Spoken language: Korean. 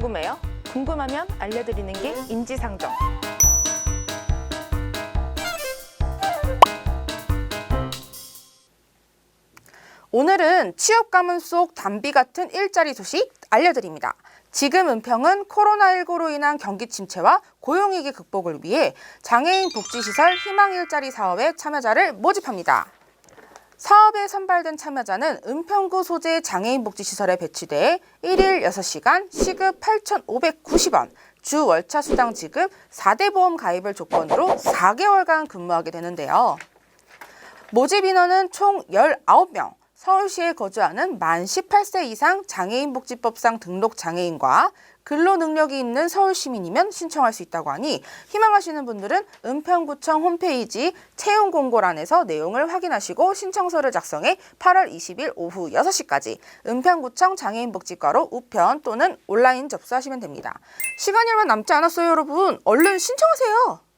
궁금해요? 궁금하면 알려드리는 게 인지상정. 오늘은 취업 가문 속 담비 같은 일자리 소식 알려드립니다. 지금 은평은 코로나19로 인한 경기 침체와 고용위기 극복을 위해 장애인 복지시설 희망 일자리 사업에 참여자를 모집합니다. 사업에 선발된 참여자는 은평구 소재 장애인 복지시설에 배치돼 1일 6시간 시급 8,590원, 주 월차 수당 지급 4대 보험 가입을 조건으로 4개월간 근무하게 되는데요. 모집 인원은 총 19명. 서울시에 거주하는 만 18세 이상 장애인복지법상 등록 장애인과 근로 능력이 있는 서울 시민이면 신청할 수 있다고 하니 희망하시는 분들은 은평구청 홈페이지 채용 공고란에서 내용을 확인하시고 신청서를 작성해 8월 20일 오후 6시까지 은평구청 장애인복지과로 우편 또는 온라인 접수하시면 됩니다. 시간이 얼마 남지 않았어요, 여러분. 얼른 신청하세요.